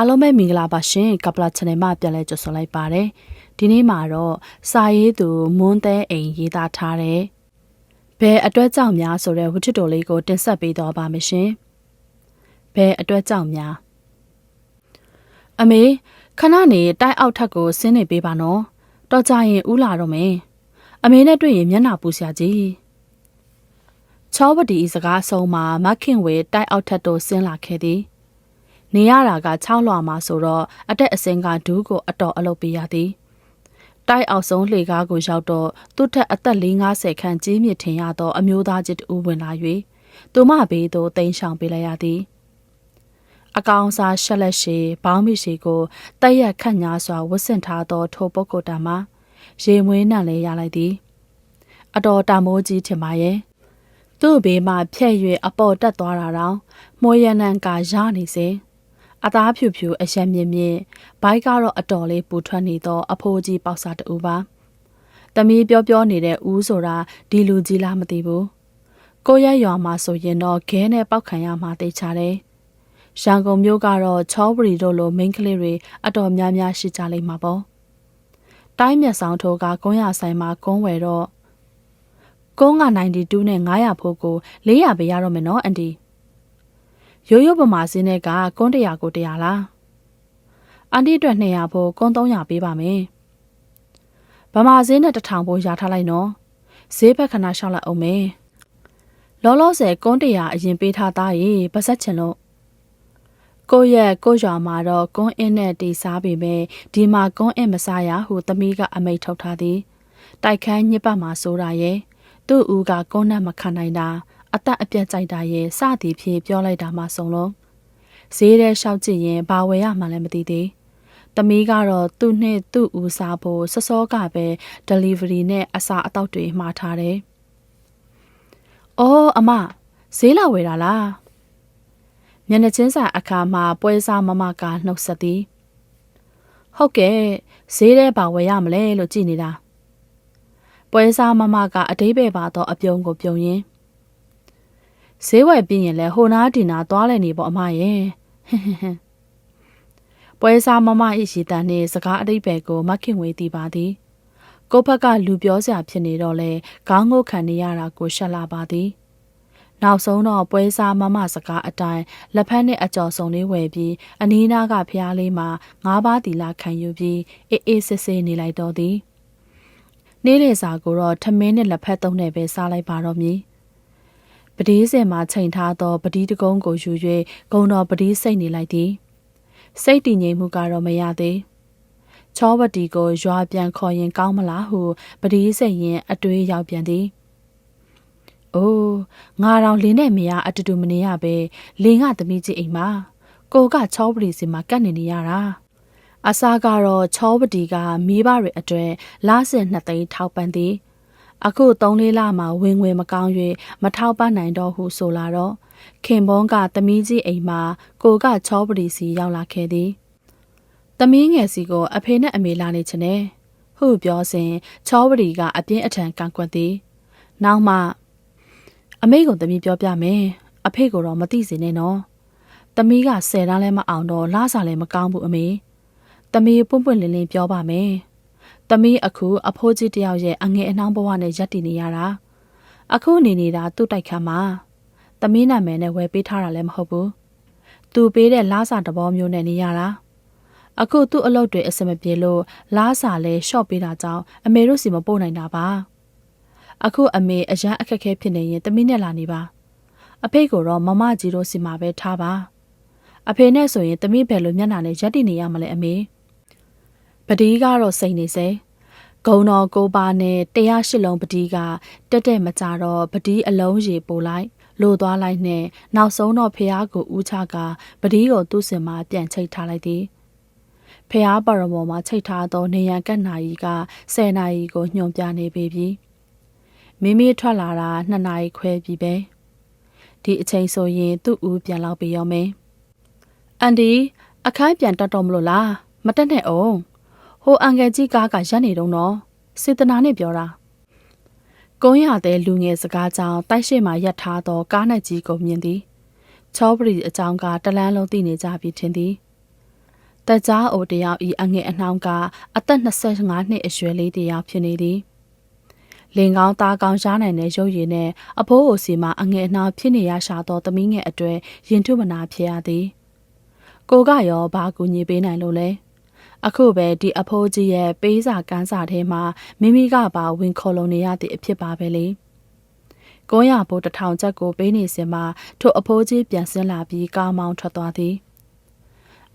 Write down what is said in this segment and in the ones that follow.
အားလုံးပဲမင်္ဂလာပါရှင်ကပလာ channel မှာပြန်လဲကြိုဆိုလိုက်ပါတယ်ဒီနေ့မှာတော့စာရေးသူမွန်းသဲအိမ်ရေးသားထားတဲ့ဘယ်အတွက်ကြောင့်များဆိုတဲ့ဝတ္ထုတော်လေးကိုတင်ဆက်ပေးတော့ပါမယ်ရှင်ဘယ်အတွက်ကြောင့်များအမေခဏနေတိုက်အောက်ထက်ကိုဆင်းနေပေးပါနော်တော့ကြရင်ဥလာတော့မယ်အမေနဲ့တွေ့ရင်မျက်နှာပူစရာကြီးချောဝတီစကားဆုံးမှာမခင်ဝေတိုက်အောက်ထက်တို့ဆင်းလာခဲ့သည် နေရတာက6လွာမှာဆိုတော့အတက်အစင်းကဒူးကိုအတော်အလုပ်ပေးရသည်တိုက်အောက်ဆုံးလှေကားကိုရောက်တော့သူ့ထက်အသက်450ခန့်ကြီးမြင့်ထင်ရသောအမျိုးသားကြီးတူဝင်လာ၍သူမဘေးသို့တိမ်းရှောင်ပေးလိုက်ရသည်အကောင်စားရှက်လက်ရှိဘောင်းမိရှိကိုတက်ရက်ခန့်ညာစွာဝတ်ဆင်ထားသောထိုပုဂ္ဂိုလ်တာမှာရေမွေးနှံလဲရလိုက်သည် အတော်တာမိုးကြီးထင်ပါရဲ့သူ့ဘေးမှဖြဲ့၍အပေါ်တက်သွားတာတော့မွေးရနံကရနေစေ အသားဖြူဖြူအရက်မြင့်မြင့်ဘိုက်ကတော့အတော်လေးပူထွက်နေသော အဖိုးကြီးပေါက်စားတူပါ။တမီးပြောပြောနေတဲ့ဦးဆိုတာဒီလူကြီးလားမသိဘူး။ကိုရက်ရွာမှာဆိုရင်တော့ခဲနဲ့ပေါက်ခံရမှသိချတယ်။ရန်ကုန်မြို့ကတော့ချောပရီတို့လိုမိန်းကလေးတွေအတော်များများရှိကြလိမ့်မှာပေါ့။တိုင်းမြတ်ဆောင်ထိုးကကုန်းရဆိုင်မှာကုန်းဝယ်တော့ကုန်းက92နဲ့900ဖို့ကို400ပဲရတော့မယ်နော်အန်တီ။ ရိုးရိုးပမာစင်းတဲ့ကကွန်း100ကို100လားအန်တီအတွက်200ဖို့ကွန်း300ပေးပါမယ်ဗမာစင်းနဲ့1000ဖို့ရထားလိုက်နော်ဈေးဘက်ခဏရှောက်လိုက်အောင်မယ်လောလောဆယ်ကွန်း100အရင်ပေးထားသားရေပတ်ဆက်ချင်လို့ကိုရဲ့ကိုရွာမှာတော့ကွန်းအင်းနဲ့တီစားပေမဲ့ဒီမှာကွန်းအင်းမစားရဟုသမီးကအမိတ်ထုတ်ထားသည်တိုက်ခန်းညစ်ပတ်မှာစိုးတာရဲ့သူ့ဦးကကွန်းနဲ့မခံနိုင်တာ အသက်အပြတ်ကြိုက်တာရဲ့စသည်ဖြင့်ပြောလိုက်တာမှဆုံးလုံးဈေးထဲလျှောက်ကြည့်ရင်ဘာဝယ်ရမှလည်းမသိသေးတမီးကတော့သူ့နှင့်သူ့ဦးစားဖို့စစောကပဲ delivery နဲ့အစာအသောက်တွေမှာထားတယ်။အော်အမဈေးလာဝယ်တာလား။မျက်နှာချင်းစာအခါမှာပွဲစားမမကနှုတ်ဆက်သည်။ဟုတ်ကဲ့ဈေးထဲပါဝယ်ရမလဲလို့ကြည်နေတာ။ပွဲစားမမကအတိဘယ်ပါတော့အပြုံးကိုပြုံရင်း ဈေးဝယ်ပြီးရင်လဲဟိုနာဒီနာသွားလဲနေပေါ့အမရဲ့ပွဲစားမမ၏ရည်တန်နှင့်စကားအတိတ်ပဲကိုမခင်ဝေးတည်ပါသည်ကိုဘက်ကလူပြောစရာဖြစ်နေတော့လဲခေါင်းငုတ်ခံနေရတာကိုရှက်လာပါသည်နောက်ဆုံးတော့ပွဲစားမမစကားအတိုင်းလက်ဖက်နဲ့အကြော်စုံလေးဝယ်ပြီးအနီးနားကဖျားလေးမှာငါးပါးတီလာခံယူပြီးအေးအေးဆေးဆေးနေလိုက်တော့သည်နေ့လေစာကိုတော့ထမင်းနဲ့လက်ဖက်သုံးနဲ့ပဲစားလိုက်ပါတော့မည် ပတိစင်မှာချိန်ထားသောပတိတကုံးကိုယူ၍ဂုံတော်ပတိစိတ်နေလိုက်သည်စိတ်တည်ငြိမ်မှုကတော့မရသေးချောဝတီကိုရွာပြန်ခေါ်ရင်ကောင်းမလားဟုပတိစိတ်ရင်အတွေးရောက်ပြန်သည်အိုးငါတော်လင်းနဲ့မရအတူတူမနေရပဲလင်းကသမီးကြီးအိမ်မှာကိုကချောပတီစီမှာကတ်နေနေရတာအစားကတော့ချောပတီကမိဘတွေအတွေ့လားစင်နှစ်သိန်းထောက်ပံ့သည် အခု၃လေးလမှဝင်ငွေမကောင်း၍မထောက်ပနိုင်တော့ဟုဆိုလာတော့ခင်ဘုံကသမီးကြီးအိမ်မှာကိုကချောပရီစီရောက်လာခဲ့သည်သမီးငယ်စီကိုအဖေနဲ့အမေလာနေချင်တယ်ဟုပြောစဉ်ချောပရီကအပြင်းအထန်ကန်ကွက်သည်နောက်မှအမေကိုသမီးပြောပြမယ်အဖေကိုတော့မသိစေနဲ့နော်သမီးကဆယ်တန်းလည်းမအောင်တော့လားစာလည်းမကောင်းဘူးအမေသမီးပွန့်ပွန့်လင်းလင်းပြောပါမယ်။ သမီးအခုအဖိုးကြီးတယောက်ရဲ့အငယ်အနှောင်းဘဝနဲ့ရပ်တည်နေရတာ။အခုနေနေတာသူ့တိုက်ခန်းမှာ။သမီးနာမည်နဲ့ဝယ်ပေးထားတာလည်းမဟုတ်ဘူး။သူပေးတဲ့လားစာတဘောမျိုးနဲ့နေရတာ။အခုသူ့အလုပ်တွေအဆင်မပြေလို့လားစာလဲရှော့ပေးတာကြောင့်အမေတို့စီမပို့နိုင်တာပါ။အခုအမေအရန်အခက်ခဲဖြစ်နေရင်သမီးနဲ့လာနေပါ။အဖေကိုတော့မမကြီးတို့စီမှာပဲထားပါ။အဖေနဲ့ဆိုရင်သမီးဘယ်လိုမျက်နှာနဲ့ရက်တည်နေရမလဲအမေ။ ပတိကတော့စိတ်နေစေဂုံတော်ကိုပါနဲ့တရားရှိလုံးပတိကတက်တက်မကြတော့ပတိအလုံးရေပို့လိုက်လိုသွားလိုက်နဲ့နောက်ဆုံးတော့ဖះကိုဦးချကပတိကိုသူ့စင်မှာပြန်ချိတ်ထားလိုက်သည်ဖះပါရမောမှာချိတ်ထားသောနေရန်ကတ်နာကြီးက10နာရီကိုညွှန်ပြနေပေပြီမိမိထွက်လာတာ2နာရီခွဲပြီပဲဒီအချိန်ဆိုရင်သူ့ဦးပြန်လောက်ပြီရောမယ်အန်ဒီအခန်းပြန်တက်တော့မလို့လားမတက်နဲ့အောင် ဟိုအန်ကယ်ကြီးကားကရက်နေတော့နော်စေတနာနဲ့ပြောတာကုန်းရတဲ့လူငယ်စကားကြောင့်တိုက်ရှိမှရက်ထားသောကားနှက်ကြီးကိုမြင်သည်ချောပရီအကြောင်းကတလန်းလုံးသိနေကြပြီထင်သည်တက်ကြားအိုတယောက်ဤအငယ်အနှောင်းကအသက်25နှစ်အရွယ်လေးတယောက်ဖြစ်နေသည်လင်ကောင်းသားကောင်းရှားနိုင်တဲ့ရုပ်ရည်နဲ့အဖိုးအိုစီမှာအငယ်အနှောင်းဖြစ်နေရရှာသောသမီးငယ်အတွေ့ရင်ထုမနာဖြစ်ရသည်ကိုကရောဘာကူညီပေးနိုင်လို့လဲ အခုပဲဒီအဖိုးကြီးရဲ့ပေးစာကန်းစာထဲမှာမိမိကပါဝင်ခေါ်လုံနေရတဲ့အဖြစ်ပါပဲလေကိုရဘိုးတထောင်ချက်ကိုပေးနေစင်မှာထို့အဖိုးကြီးပြန်ဆင်းလာပြီးကားမောင်းထွက်သွားသည်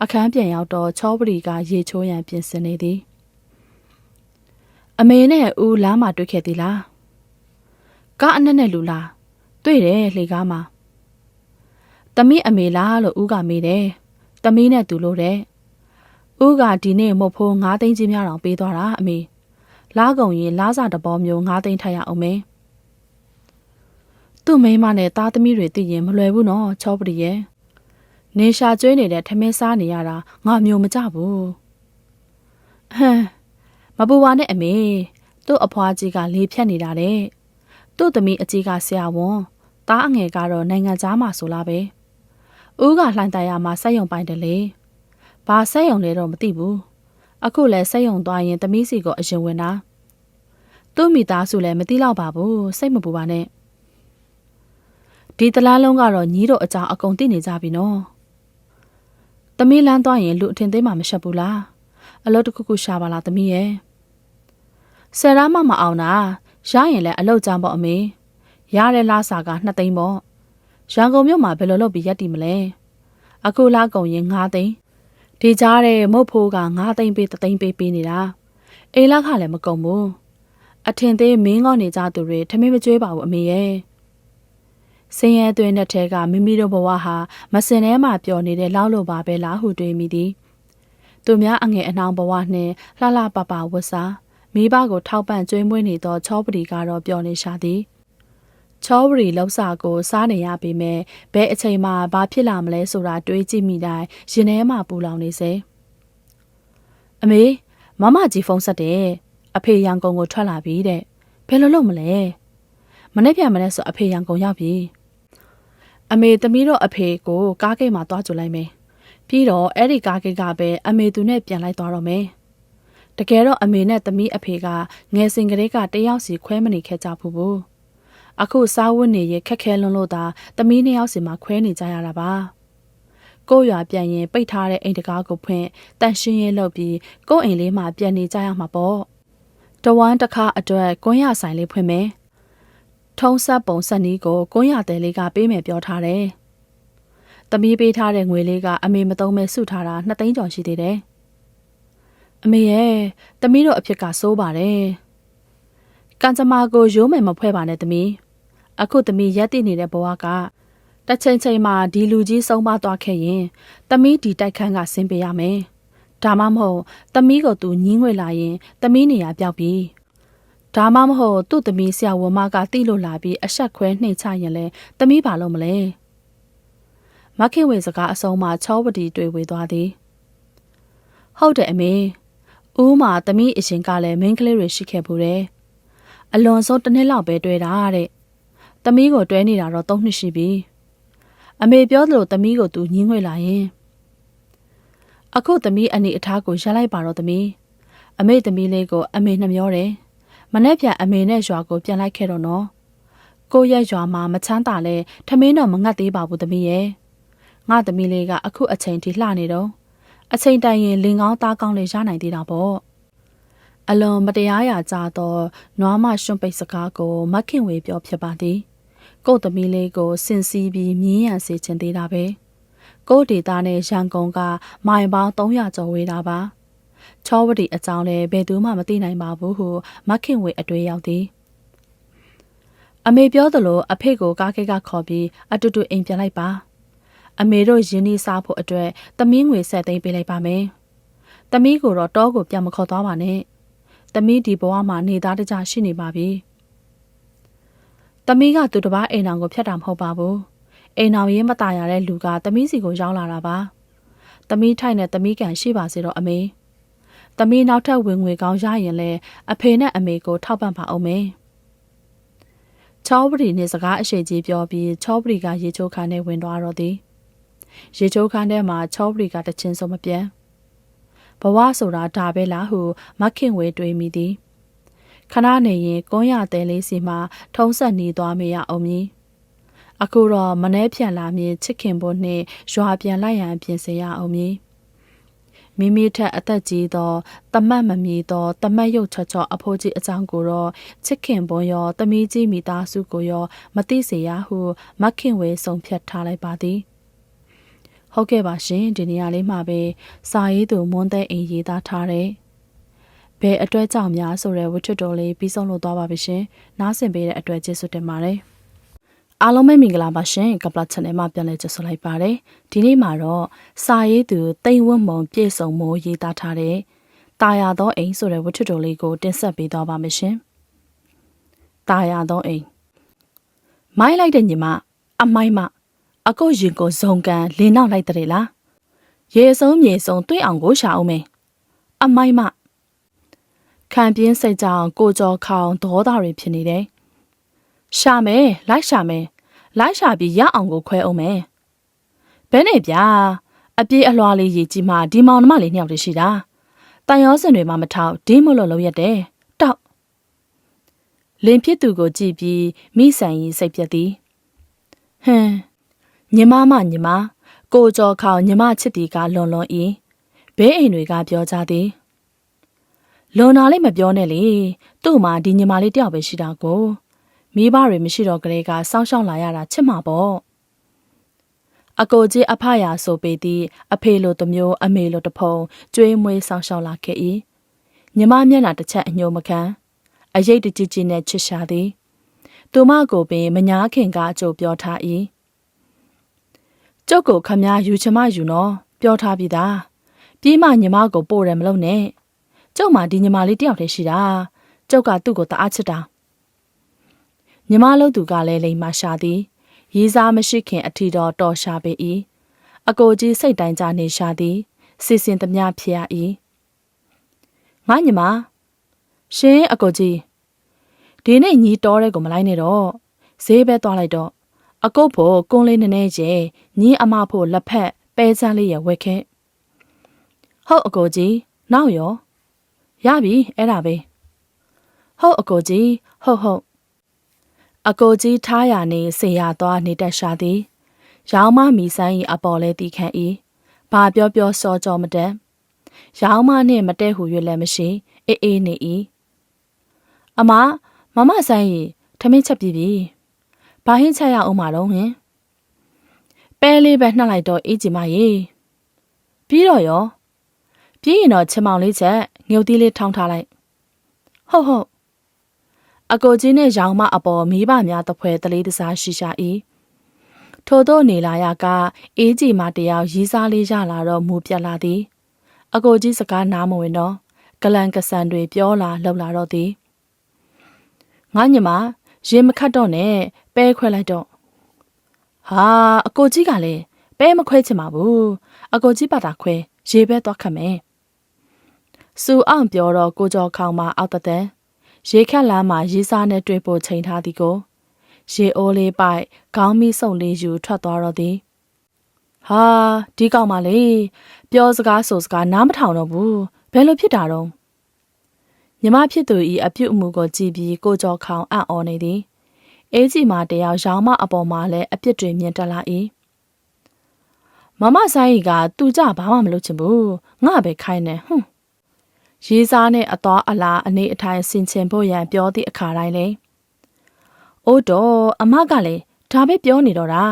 အခန်းပြန်ရောက်တော့ချောပရီကရေချိုးရန်ပြင်ဆင်နေသည်အမေနဲ့ဦးလမ်းမှာတွေ့ခဲ့သည်လားကားအနက်နဲ့လူလားတွေ့တယ်လှေကားမှာတမီးအမေလားလို့ဦးကမေးတယ်တမီးနဲ့သူလို့တဲ့ ဦးကဒီနေ့မဟုတ်ဖိုး9သိန်းကြီးများတောင်ပေးသွားတာအမေလားကုံရင်လားစာတဘောမျိုး9သိန်းထပ်ရအောင်မေသူ့မိန်းမနဲ့သားသမီးတွေသိရင်မလွယ်ဘူးနော်ချောပရီရဲ့နေရှာကျွေးနေတဲ့ထမင်းစားနေရတာငါမျိုးမကြဘူးဟမ်မပူပါနဲ့အမေသူ့အဖွားကြီးကလေဖြတ်နေတာတဲ့သူ့သမီးအကြီးကဆရာဝန်သားအငယ်ကတော့နိုင်ငံသားမှဆိုလားပဲဦးကလှိုင်တရမှာစက်ယုံပိုင်တယ်လေ ဘာစက်ယုံလဲတော့မသိဘူးအခုလဲစက်ယုံသွားရင်သမီးစီကိုအရင်ဝင်တာသူ့မိသားစုလည်းမသိတော့ပါဘူးစိတ်မပူပါနဲ့ဒီတလားလုံးကတော့ညီးတို့အကြောင်းအကုန်သိနေကြပြီနော်။သမီးလန်းသွားရင်လူအထင်သေးမှမရှက်ဘူးလား။အလုပ်တစ်ခုခုရှာပါလားသမီးရဲ့။ဆယ်ရာမမအောင်တာရရင်လည်းအလုပ်ကြမ်းပေါ့အမေ။ရတဲ့လားစာက2သိန်းပေါ့။ရန်ကုန်မြို့မှာဘယ်လိုလုပ်ပြီးရက်တည်မလဲ။အခုလားကုန်ရင်9သိန်း။ ဒီကြားတဲ့မုတ်ဖိုးက9သိန်းပေး3သိန်းပေးပေးနေတာ။အိမ်လခလည်းမကုန်ဘူး။အထင်သေးမင်းငေါနေကြသူတွေထမင်းမကြွေးပါဘူးအမေရဲ့။ဆင်းရဲသွင်းတဲ့ထဲကမိမိတို့ဘဝဟာမစင်ထဲမှာပျော်နေတဲ့လောက်လိုပါပဲလားဟုတွေးမိသည်သူများအငယ်အနှောင်းဘဝနှင့်လှလှပပဝတ်စားမိဘကိုထောက်ပံ့ကျွေးမွေးနေသောချောပရီကတော့ပျော်နေရှာသည် ချောပရီလောက်စာကိုစားနေရပေမဲ့ဘယ်အချိန်မှဘာဖြစ်လာမလဲဆိုတာတွေးကြည့်မိတိုင်းရင်ထဲမှာပူလောင်နေစေအမေမမကြီးဖုန်းဆက်တယ်အဖေရန်ကုန်ကိုထွက်လာပြီတဲ့ဘယ်လိုလုပ်မလဲမနေ့ပြန်မနေ့ဆိုအဖေရန်ကုန်ရောက်ပြီအမေသမီးတို့အဖေကိုကားဂိတ်မှာသွားကြိုလိုက်မယ်။ပြီးတော့အဲ့ဒီကားဂိတ်ကပဲအမေသူနဲ့ပြန်လိုက်သွားတော့မယ်။တကယ်တော့အမေနဲ့သမီးအဖေကငယ်စဉ်ကလေးကတယောက်စီခွဲမနေခဲ့ကြဘူးဘူး။ အခုစားဝတ်နေရခက်ခဲလွန်းလို့သာသမီးနှစ်ယောက်စီမှာခွဲနေကြရတာပါ။ကိုရွာပြန်ရင်ပိတ်ထားတဲ့အိမ်တကားကိုဖွင့်တန်ရှင်းရဲလုပ်ပြီးကိုအိမ်လေးမှာပြန်နေကြရမှာပေါ့။တဝမ်းတစ်ခါအတွက်ကွန်းရဆိုင်လေးဖွင့်မယ်။ထုံးဆက်ပုံဆက်နီးကိုကွန်းရတဲ့လေးကပေးမယ်ပြောထားတယ်။သမီးပေးထားတဲ့ငွေလေးကအမေမသုံးမဲ့စုထားတာနှစ်သိန်းကျော်ရှိသေးတယ်။အမေရဲ့သမီးတို့အဖြစ်ကစိုးပါတယ်။ကံကြမ္မာကိုရိုးမယ်မဖွဲ့ပါနဲ့သမီး။ အခုသမီးရက်တည်နေတဲ့ဘဝကတစ်ချိန်ချိန်မှာဒီလူကြီးဆုံးမသွားခဲ့ရင် သမီးဒီတိုက်ခန်းကဆင်းပေးရမယ်။ဒါမှမဟုတ်သမီးကိုသူညင်းငွေလာရင် သမီးနေရာပြောက်ပြီ။ဒါမှမဟုတ်သူ့သမီးဆရာဝန်မကတိလို့လာပြီးအဆက်ခွဲနှိမ်ချရင်လဲသမီးဘာလို့မလဲမခင်ဝေစကားအဆုံးမှာချောဝတီတွေ့ဝေသွားသည်ဟုတ်တယ်အမေဦးမှာသမီးအရှင်ကလည်းမိန်းကလေးတွေရှိခဲ့ဘူးတယ်အလွန်ဆုံးတစ်နှစ်လောက်ပဲတွေ့တာတဲ့ သမီးကိုတွဲနေတာတော့၃နှစ်ရှိပြီအမေပြောသလိုသမီးကိုသူညင်းငွေလာရင်အခုသမီးအနေအထားကိုရလိုက်ပါတော့သမီးအမေသမီးလေးကိုအမေနှမျောတယ်မနေ့ပြန်အမေနဲ့ရွာကိုပြန်လိုက်ခဲ့တော့နော်ကိုရဲ့ရွာမှာမချမ်းသာလဲထမင်းတော့မငတ်သေးပါဘူးသမီးရဲ့ငါသမီးလေးကအခုအချိန်ထိလှနေတော့အချိန်တိုင်ရင်လင်ကောင်းသားကောင်းလေးရနိုင်သေးတာပေါ့အလွန်မတရားရာကြတော့နွားမရွှွန့်ပိတ်စကားကိုမခင်ဝေပြောဖြစ်ပါသည် ကို့သမီးလေးကိုစင်စီးပြီးမြင်းရံစေချင်သေးတာပဲကို့ဒေတာနဲ့ရန်ကုန်ကမိုင်ပေါင်း300ကျော်ဝေးတာပါချောဝတီအကြောင်းလည်းဘယ်သူမှမသိနိုင်ပါဘူးဟုမခင်ဝေအတွေ့ရောက်သည်အမေပြောသလိုအဖေကိုကားကိတ်ကခေါ်ပြီးအတူတူအိမ်ပြန်လိုက်ပါအမေတို့ရင်းနှီးစားဖို့အတွက်သမီးငွေဆက်သိမ်းပေးလိုက်ပါမယ်သမီးကိုတော့တောကိုပြန်မခေါ်သွားပါနဲ့သမီးဒီဘဝမှာနေသားတကြရှိနေပါပြီ သမီးကသူတစ်ပါးအိမ်အောင်ကိုဖျက်တာမဟုတ်ပါဘူးအိမ်အောင်ရင်းမตายရတဲ့လူကသမီးစီကိုရောက်လာတာပါသမီးထိုက်နဲ့သမီးကန်ရှိပါစေတော့အမေ။သမီးနောက်ထပ်ဝင်ငွေကောင်းရရင်လည်းအဖေနဲ့အမေကိုထောက်ပံ့ပါအောင်မယ်။ချောပရီနဲ့စကားအရှိကြီးပြောပြီးချောပရီကရေချိုးခန်းထဲဝင်သွားတော့သည်။ရေချိုးခန်းထဲမှာချောပရီကတချင်းစုံမပြန် ဘဝဆိုတာဒါပဲလားဟုမခင်ဝေတွေးမိသည် ခဏနေရင်ကွန်းရတဲလေးစီမှထုံးဆက်နေသွားမေရအောင်မည်အခုတော့မနှဲဖြန်လာမည်ချစ်ခင်ဖို့နှင့်ရွာပြန်လိုက်ရန်ပြင်ဆင်ရအောင်မည်မိမိထက်အသက်ကြီးသောတမတ်မမီသောတမတ်ရုပ်ချော့ချော့အဖိုးကြီးအကြောင်းကိုတော့ချစ်ခင်ပွန်ရောတမီးကြီးမိသားစုကိုရော မသိစေရဟုမခင်ဝေဆုံးဖြတ်ထားလိုက်ပါသည်ဟုတ်ကဲ့ပါရှင်ဒီနေရာလေးမှာပဲစာရေးသူမွန်းတဲ့အိမ်ရေးသားထားတဲ့ ဘယ်အတွက်ကြောင့်များဆိုတဲ့ဝတ္ထုတော်လေးပြီးဆုံးလို့သွားပါပြီရှင်နားဆင်ပေးတဲ့အတွက်ကျေးဇူးတင်ပါတယ်အားလုံးပဲမင်္ဂလာပါရှင်ကပလတ် channel မှာပြန်လည်ကြိုဆိုလိုက်ပါတယ်ဒီနေ့မှာတော့စာရေးသူတိမ်ဝတ်မုံပြည့်စုံမိုးရေးသားထားတဲ့တာယာသောအိမ်ဆိုတဲ့ဝတ္ထုတော်လေးကိုတင်ဆက်ပေးသွားပါမယ်ရှင်တာယာသောအိမ်မိုင်းလိုက်တဲ့ညီမအမိုင်းမအကုတ်ရင်ကိုဇုံကန်လင်းနောက်လိုက်တဲ့လားရေဆုံးမြေဆုံးတွေးအောင်ကိုရှာအောင်မယ်အမိုင်းမ ခံပြင်းစိတ်ကြောင်ကိုကြောခေါင်ဒေါသတွေဖြစ်နေတယ်ရှာမယ်လိုက်ရှာမယ်လိုက်ရှာပြီးရအောင်ကိုခွဲအောင်မယ်ဘဲနဲ့ဗျာအပြေးအလွှားလေးရည်ကြီးမှဒီမောင်နှမလေးနှစ်ယောက်တည်းရှိတာတန်ရောစင်တွေမှမထောက်ဒီမလို့လုံးရက်တယ်တောက်လင်ဖြစ်သူကိုကြည့်ပြီးမိဆန်ကြီးစိတ်ပြက်သည်ဟမ်ညီမမညီမကိုကြော်ခေါညီမချစ်တီကလွန်လွန်ဤဘေးအိမ်တွေကပြောကြသည် လွန်နာလေးမပြောနဲ့လေသူ့မှာဒီညီမလေးတယောက်ပဲရှိတာကိုမိဘတွေမရှိတော့ကလေးကစောင်းရှောင်းလာရတာချစ်မှာပေါ့အကိုကြီးအဖရာဆိုပေသည်အဖေလိုတစ်မျိုးအမေလိုတစ်ဖုံကျွေးမွေးစောင်းရှောင်းလာခဲ့၏ညီမမျက်နှာတစ်ချက်အညိုမခံအရေးတကြီးကြီးနဲ့ချစ်ရှာသည်သူမကိုပင်မညာခင်ကအကျိုးပြောထား၏ကျုပ်ကိုခမယူချမယူနော်ပြောထားပြီးသားပြီးမှညီမကိုပို့တယ်မလို့နဲ့ ကျုပ်မှဒီညီမလေးတယောက်တည်းရှိတာကျုပ်ကသူ့ကိုတအားချစ်တာညီမလို့သူကလည်းလိမ်မရှာသည်ရေးစားမရှိခင်အထီတော်တော်ရှာပေ၏အကိုကြီးစိတ်တိုင်းကြနေရှာသည်စီစဉ်သမျှဖြစ်ရ၏ငါညီမရှင်အကိုကြီးဒီနေ့ညီတော်တဲ့ကိုမလိုက်နဲ့တော့ဈေးပဲသွားလိုက်တော့အကုတ်ဖို့ကွန်းလေးနည်းနည်းကျဲညီအမဖို့လက်ဖက်ပဲချမ်းလေးရဝက်ခဲ့ဟုတ်အကိုကြီးနောက်ရော ရပြီအဲ့ဒါပဲဟုတ်အကိုကြီးဟုတ်ဟုတ်အကိုကြီးထားရနေဆေရသွားနေတတ်ရှာသည်ရောင်းမမီဆိုင်၏အပေါ်လဲတီခန့်၏ဘာပြောပြောစောကြောမတန်ရောင်းမနှင့်မတဲဟု၍လည်းမရှိအေးအေးနေ၏အမမမဆိုင်၏ထမင်းချက်ပြီးပြီဘာဟင်းချက်ရအောင်မတော့ဟင်ပဲလေးပဲနှက်လိုက်တော့အေးကြည်မရေပြီးတော့ရောပြီးရင်တော့ချင်မောင်လေးချက် ငုတ်သီးလေးထောင်းထားလိုက်ဟုတ်ဟုတ်အကိုကြီးနဲ့ရောင်မအပေါ်မိဘများတဖွဲတလေးတစားရှိရှာ၏ထို့သောနေလာရကအေးကြီးမတယောက်ရီးစားလေးရလာတော့မူပြက်လာသည် အကိုကြီးစကားနားမဝင်တော့ကလန်ကဆန်တွေပြောလာလှုပ်လာတော့သည်ငါညမရင်မခတ်တော့နဲ့ပဲခွဲလိုက်တော့ဟာအကိုကြီးကလည်းပဲမခွဲချင်ပါဘူးအကိုကြီးပါတာခွဲရေပဲသွားခတ်မယ် စူအောင်ပြောတော့ကိုကျော်ခေါင်မအောက်တတဲ့ရေခက်လမ်းမှာရေးစားနဲ့တွေ့ဖို့ချိန်ထားသည်ကိုရေအိုးလေးပိုက်ခေါင်းမီးစုံလေးယူထွက်သွားတော့သည်ဟာဒီကောင်မလေးပြောစကားဆိုစကားနားမထောင်တော့ဘူးဘယ်လိုဖြစ်တာတော့မြမဖြစ်သူဤအပြုတ်အမူကိုကြည့်ပြီးကိုကျော်ခေါင်အံ့ဩနေသည်အေးကြီးမတယောက်ရောင်မအပေါ်မှာလည်းအပြစ်တွေမြင်တက်လာ၏မမဆိုင်ကသူကြဘာမှမလုပ်ချင်ဘူးငါပဲခိုင်းနေဟွန်း ရေးစားနဲ့အသွားအလာအနေအထိုင်ဆင်ခြင်ဖို့ရန်ပြောသည့်အခါတိုင်းလေ။အိုးတော့အမကလည်းဒါပဲပြောနေတော့တာ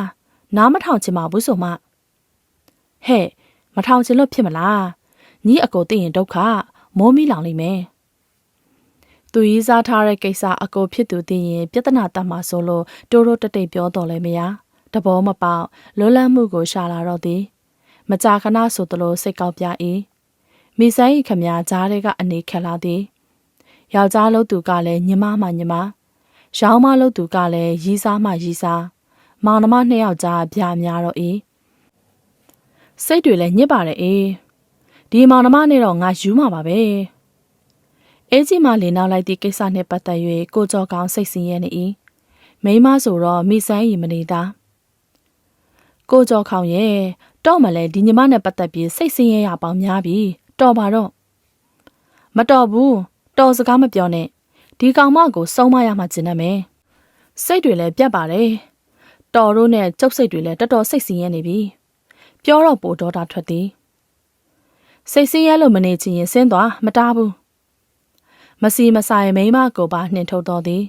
နားမထောင်ချင်ပါဘူးဆိုမှဟဲ့မထောင်ချင်လို့ဖြစ်မလားညီအကိုသိရင်ဒုက္ခမိုးမိလောင်လိမ့်မယ်သူရေးစားထားတဲ့ကိစ္စအကိုဖြစ်သူသိရင်ပြဿနာတတ်မှာဆိုလို့တိုးတိုးတတိတ်ပြောတော်လဲမရတဘောမပေါက်လွတ်လပ်မှုကိုရှာလာတော့သည်မကြာခဏဆိုသလိုစိတ်ကောက်ပြ၏ မိဆိုင်ခမကြားတဲ့ကအနေခက်လာသည်ယောက်ျားလို့သူကလည်းညီမမှညီမရောင်းမလို့သူကလည်းရီးစားမှရီးစားမောင်နှမနှစ်ယောက်ကြားဗျာများတော့အေးစိတ်တွေလည်းညစ်ပါတယ်အေးဒီမောင်နှမနဲ့တော့ငါယူမှာပါပဲအေးကြီးမှလင်းနောက်လိုက်သည့်ကိစ္စနှင့်ပတ်သက်၍ကိုကျော်ကောင်းစိတ်ဆင်းရဲနေ၏မိမဆိုတော့မိဆိုင်ရီမနေတာကိုကျော်ခေါင်ရဲ့တော့မလဲဒီညီမနဲ့ပတ်သက်ပြီးစိတ်ဆင်းရဲရပေါင်းများပြီ တော်ပါတော့မတော်ဘူးတော်စကားမပြောနဲ့ဒီကောင်မကိုစုံမရမှကျင်နေမယ်စိတ်တွေလည်းပြတ်ပါတယ်တော်တို့နဲ့ကျုပ်စိတ်တွေလည်းတော်တော်စိတ်ဆင်းရဲနေပြီပြောတော့ပိုတော်တာထွက်သည်စိတ်ဆင်းရဲလို့မနေချင်ရင်ဆင်းသွားမတားဘူးမစီမဆိုင်မိမကိုပါနှင်ထုတ်တော်သည်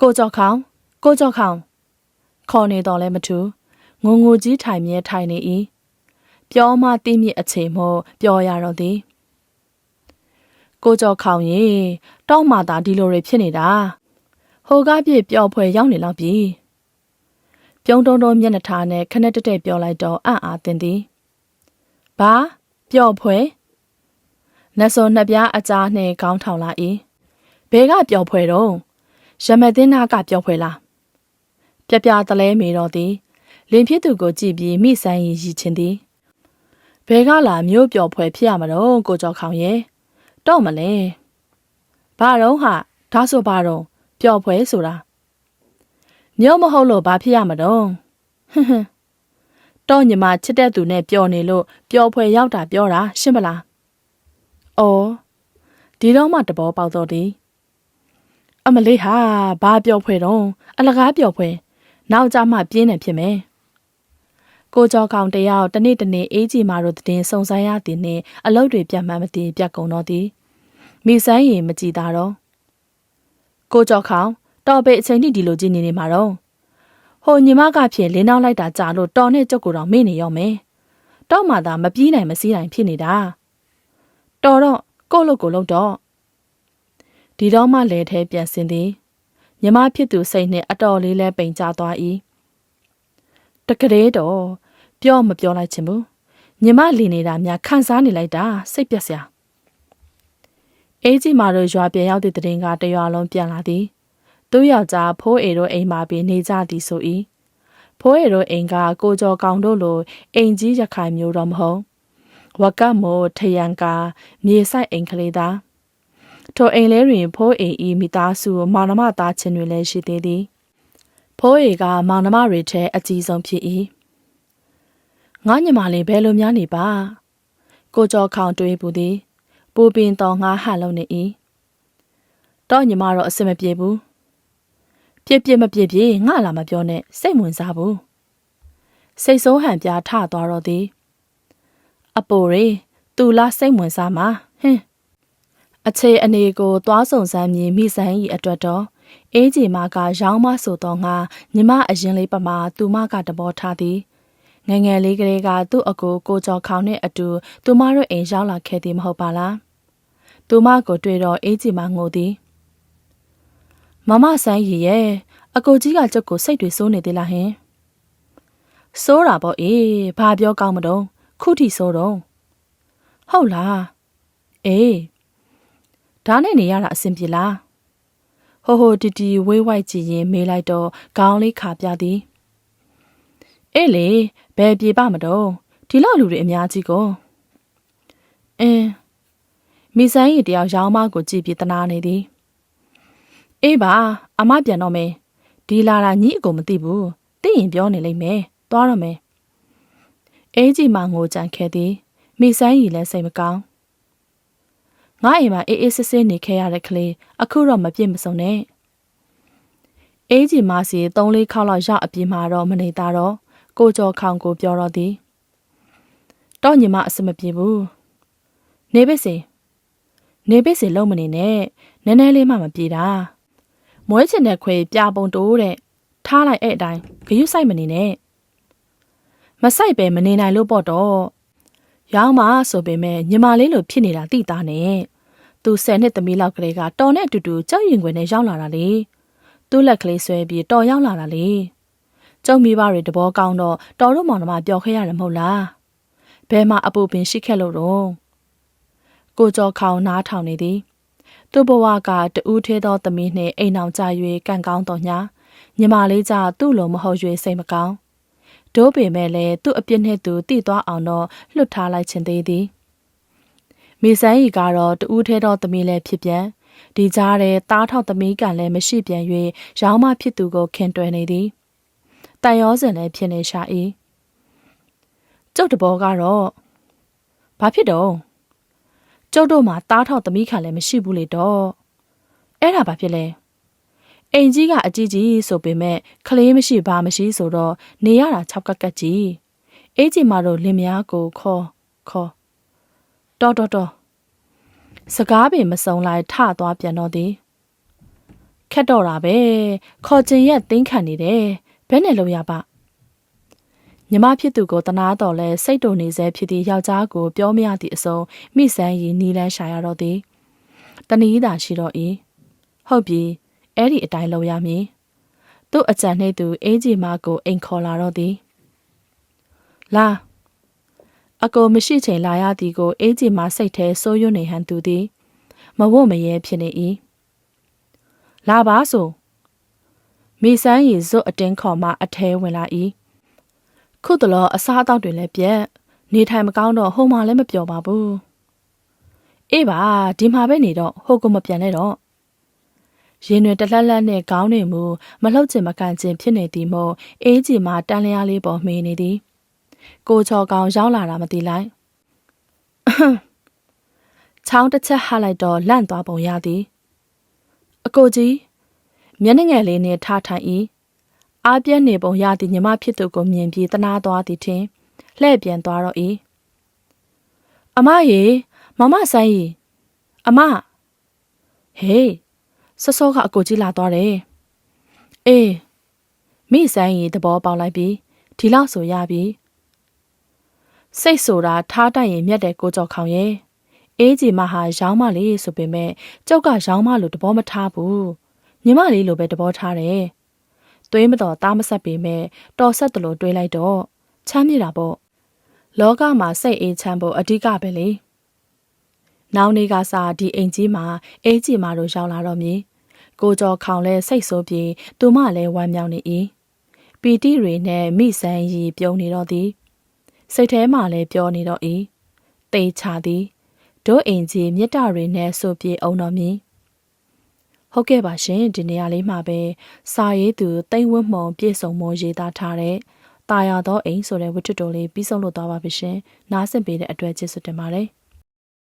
ကိုကြောက်ခေါင်ကိုကြောက်ခေါင်ခေါ်နေတော့လဲမထူငုံငူကြီးထိုင်မြဲထိုင်နေ၏ ပြောမှတိမြစ်အချိန်မို့ပြောရတော့သည်ကိုကြောက်ခေါင်ရေတောက်မှသာဒီလိုတွေဖြစ်နေတာဟိုကားပြည့်ပျော်ဖွယ်ရောက်နေတော့ပြီပြုံးတုံးတုံးမျက်နှာထားနဲ့ခနဲ့တက်တက်ပြောလိုက်တော့အံ့အားသင်သည်ဘာပျော်ဖွယ်လက်စောနှစ်ပြားအကြားနဲ့ခေါင်းထောင်လာ၏ဘဲကပျော်ဖွယ်တော့ရမသိန်းနာကပျော်ဖွယ်လားပြပြတလဲမေတော့သည်လင်ဖြစ်သူကိုကြည့်ပြီးမိဆိုင်ရည်ရည်ချင်းသည် ဘဲကလာမျိုးပျော်ဖွယ်ဖြစ်ရမတော့ကိုကြောက်ခေါင်ရဲ့တော့မလဲဘာတော့ဟာဒါဆိုဘာတော့ပျော်ဖွယ်ဆိုတာမျိုးမဟုတ်လို့ဘာဖြစ်ရမတော့ဟွန်းဟွန်းတော့ညီမချစ်တဲ့သူနဲ့ပျော်နေလို့ပျော်ဖွယ်ရောက်တာပြောတာရှင်းမလားအော်ဒီတော့မှတဘောပေါက်တော့သည်အမလေးဟာဘာပျော်ဖွယ်တော့အလကားပျော်ဖွယ်နောက်ကြမှပြင်းနေဖြစ်မယ် ကိုကြောကောင်တယောက်တနေ့တနေ့အေးကြီးမာတို့တင်စုံစမ်းရသည်နှင့်အလုပ်တွေပြတ်မှန်းမသိပြတ်ကုန်တော့သည်မိဆန်းရင်မကြည်သာတော့ကိုကြောကောင်တော်ပေအချိန်ထိဒီလိုကြည့်နေနေမှာတော့ဟိုညီမကဖြစ်လင်းနောက်လိုက်တာကြာလို့တော်နဲ့ကြုတ်ကိုတော့မေ့နေရောမယ်တော့မှသာမပြေးနိုင်မစည်းနိုင်ဖြစ်နေတာတော်တော့ကို့လို့ကိုလို့တော့ဒီတော့မှလဲထဲပြန်စင်သည်ညီမဖြစ်သူစိတ်နဲ့အတော်လေးလဲပိန်ကြသွား၏တကယ်တော့ ပြောမပြောလိုက်ချင်ဘူးညီမလီနေတာများခန်းစားနေလိုက်တာစိတ်ပြက်စရာအေးကြီးမာတို့ရွာပြန်ရောက်တဲ့တရင်ကတရွာလုံးပြန်လာသည်သူ့ယောက်ျားဖိုးအေတို့အိမ်မှာပြီးနေကြသည်ဆို၏ဖိုးအေတို့အိမ်ကကိုကျော်ကောင်တို့လိုအိမ်ကြီးရခိုင်မျိုးတော့မဟုတ်ဝကတ်မို့ထယံကမြေဆိုင်အိမ်ကလေးသားထိုအိမ်လဲတွင်ဖိုးအိမ်ဤမိသားစုမောင်နှမသားချင်းတွေလည်းရှိသေးသည်ဖိုးအေကမောင်နှမတွေထဲအကြီးဆုံးဖြစ်၏ ငါညီမလေးဘယ်လိုများနေပါကိုကျော်ခေါင်တွေးပူသည်ပူပင်တော်ငါဟလုံးနေ၏တော့ညီမတော့အစမပြေဘူးပြစ်ပြစ်မပြစ်ပြစ်ငါလာမပြောနဲ့စိတ်ဝင်စားဘူးစိတ်ဆိုးဟန်ပြားထသွားတော့သည်အပိုရေသူလားစိတ်ဝင်စားမှာဟင်းအခြေအနေကိုသွားစုံစမ်းမြင်မိဆိုင်ဤအတွက်တော့အေးကြီးမကရောင်းမဆိုတော့ငါညီမအရင်လေးပမာသူမကတဘောထားသည် ငငယ်လေးကလေးကသူ့အကိုကိုကျော်ခေါင်နဲ့အတူသူမတို့အိမ်ရောက်လာခဲ့သည်မဟုတ်ပါလားသူမကိုတွေ့တော့အေးကြီးမငိုသည်မမဆိုင်ရီရဲ့အကိုကြီးကကျုပ်ကိုစိတ်တွေစိုးနေသေးလားဟင်စိုးတာပေါ့အေးဘာပြောကောင်းမတော့ခုထိစိုးတော့ဟုတ်လားအေးဒါနဲ့နေရတာအဆင်ပြေလားဟိုဟိုတီတီဝေးဝိုက်ကြည့်ရင်မေးလိုက်တော့ခေါင်းလေးခါပြသည်အေးလေ ဘယ်ပြေပါမတော့ဒီလောက်လူတွေအများကြီးကိုအင်းမိဆိုင်ရီတယောက်ရောင်းမကိုကြည့်ပြီးတနာနေသည်အေးပါအမပြန်တော့မယ်ဒီလာတာညီအကိုမသိဘူးသိရင်ပြောနေလိမ့်မယ်သွားတော့မယ်အေးကြီးမှငိုကြံခဲ့သည်မိဆိုင်ရီလည်းစိတ်မကောင်းငါအိမ်မှာအေးအေးဆေးဆေးနေခဲ့ရတဲ့ကလေးအခုတော့မပြည့်မစုံနဲ့အေးကြီးမစီ၃လေးခေါက်လောက်ရောက်အပြင်မှာတော့မနေတာတော့ ကိုကျော်ခေါင်ကိုပြောတော့သည်တော့ညီမအစမပြေဘူးနေပစ်စီနေပစ်စီလုံးမနေနဲ့နည်းနည်းလေးမှမပြေတာမွဲချင်တဲ့ခွေပြပုံတိုးတဲ့ထားလိုက်အဲ့အတိုင်းဂယုစိုက်မနေနဲ့မဆိုင်ပဲမနေနိုင်လို့ပေါ့တော့ရောင်းမဆိုပေမဲ့ညီမလေးလိုဖြစ်နေတာသိတာနဲ့သူဆယ်နှစ်သမီးလောက်ကလေးကတော်နဲ့အတူတူကြောက်ရင်ခွင်နဲ့ရောက်လာတာလေသူ့လက်ကလေးဆွဲပြီးတော်ရောက်လာတာလေ ကျုံမိဘတွေတဘောကောင်းတော့တော်တို့မောင်နှမပျော်ခဲ့ရတယ်မဟုတ်လားဘယ်မှာအပူပင်ရှိခဲ့လို့တော့ကိုကျော်ခေါင်နားထောင်နေသည်သူ့ဘဝကတူးသေးသောသမီးနှင့်အိမ်အောင်ကြ၍ကံကောင်းတော်ညာညီမလေးကြသူ့လိုမဟုတ်၍စိတ်မကောင်းဒို့ပေမဲ့လည်းသူ့အပြစ်နှင့်သူတည်သွားအောင်တော့လွတ်ထားလိုက်ခြင်းသေးသည်မိဆန်းဤကတော့တူးသေးသောသမီးလည်းဖြစ်ပြန်ဒီကြားထဲတားထောက်သမီးကလည်းမရှိပြန်၍ရောင်းမဖြစ်သူကိုခင်တွယ်နေသည် တန်ရောစင်လည်းဖြစ်နေရှာ၏ကျုပ်တဘောကတော့ဘာဖြစ်တော့ကျုပ်တို့မှာတားထောက်သမီးခံလည်းမရှိဘူးလေတော့အဲ့ဒါဘာဖြစ်လဲအိမ်ကြီးကအကြီးကြီးဆိုပေမဲ့ကလေးမရှိဘာမရှိဆိုတော့နေရတာ၆ကက်ကက်ကြီးအေးကြီးမတို့လင်မယားကိုခေါ်ခေါ်တော်တော်တော်စကားပင်မစုံလိုက်ထသွားပြန်တော့သည်ခက်တော့တာပဲခေါ်ချင်ရက်တင်းခံနေတယ် ဘယ်နဲ့လို့ရပါညီမဖြစ်သူကိုတနာတော်လဲစိတ်တုန်နေစေဖြစ်သည့်ယောက်ျားကိုပြောမရသည့်အစုံမိဆန်းရီနီလန်းရှာရတော့သည်တဏီးသာရှိတော့၏ဟုတ်ပြီအဲ့ဒီအတိုင်းလုပ်ရမည်သူ့အကြံနှိတ်သူအေးကြီးမကိုအိမ်ခေါ်လာတော့သည်လာအကိုမရှိချိန်လာရသည်ကိုအေးကြီးမစိတ်ထဲစိုးရွံ့နေဟန်သူသည်မဝတ်မရဲဖြစ်နေ၏လာပါဆို မိဆန်းရီဇွတ်အတင်းခေါ်မှအထဲဝင်လာ၏ခုတလောအစားအသောက်တွေလည်းပြက်နေထိုင်မကောင်းတော့ဟိုမှလည်းမပြောပါဘူးအေးပါဒီမှာပဲနေတော့ဟိုကမပြန်နဲ့တော့ရင်တွေတလက်လက်နဲ့ခေါင်းတွေမူမလှုပ်ချင်မကန်ချင်ဖြစ်နေသည်မို့အေးကြီးမှတန်လျားလေးပေါ်မှီနေသည်ကိုချော်ကောင်ရောက်လာတာမသိလိုက်ချောင်းတစ်ချက်ဟလိုက်တော့လန့်သွားပုံရသည်အကိုကြီး မျက်နှာငယ်လေးနဲ့ထားထိုင်၏အားပြက်နေပုံရသည့်ညီမဖြစ်သူကိုမြင်ပြီးတနာသွားသည်ထင်လှဲ့ပြန်သွားတော့၏အမရေမမဆိုင်ရီအမဟေးစောစောကအကိုကြီးလာသွားတယ်အေးမိဆိုင်ရီသဘောပေါက်လိုက်ပြီးဒီလောက်ဆိုရပြီစိတ်ဆိုတာထားတိုက်ရင်မြက်တယ်ကိုကြောက်ခေါင်ရဲ့အေးကြီးမဟာရောင်းမလေးဆိုပေမဲ့ကြောက်ကရောင်းမလို့တဘောမထားဘူး ညီမလေးလိုပဲတဘောထားတယ်သွေးမတော်သားမဆက်ပေမဲ့တော်ဆက်တယ်လို့တွေးလိုက်တော့ချမ်းမြေတာပေါ့လောကမှာစိတ်အေးချမ်းဖို့အဓိကပဲလေနောင်နေကစားဒီအိမ်ကြီးမှာအေးကြီးမာတို့ရောက်လာတော့မြည်ကိုကျော်ခေါင်လဲစိတ်ဆိုးပြီးသူမလည်းဝမ်းမြောက်နေ၏ပီတိတွေနဲ့မိဆန်းရီပြုံးနေတော့သည်စိတ်ထဲမှာလည်းပြောနေတော့၏တေချာသည်တို့အိမ်ကြီးမြတ်တာတွေနဲ့ဆိုပြေအောင်တော်မည် ဟုတ်ကဲ့ပါရှင်ဒီနေရာလေးမှာပဲစာရေးသူတိမ်ဝတ်မှုံပြေဆုံးမောရေးသားထားတဲ့တာယာသောအိမ်ဆိုတဲ့ဝတ္ထုတော်လေးပြီးဆုံးလို့သွားပါပြီရှင်နားဆင်ပေးတဲ့အတွက်ကျေးဇူးတင်ပါတယ်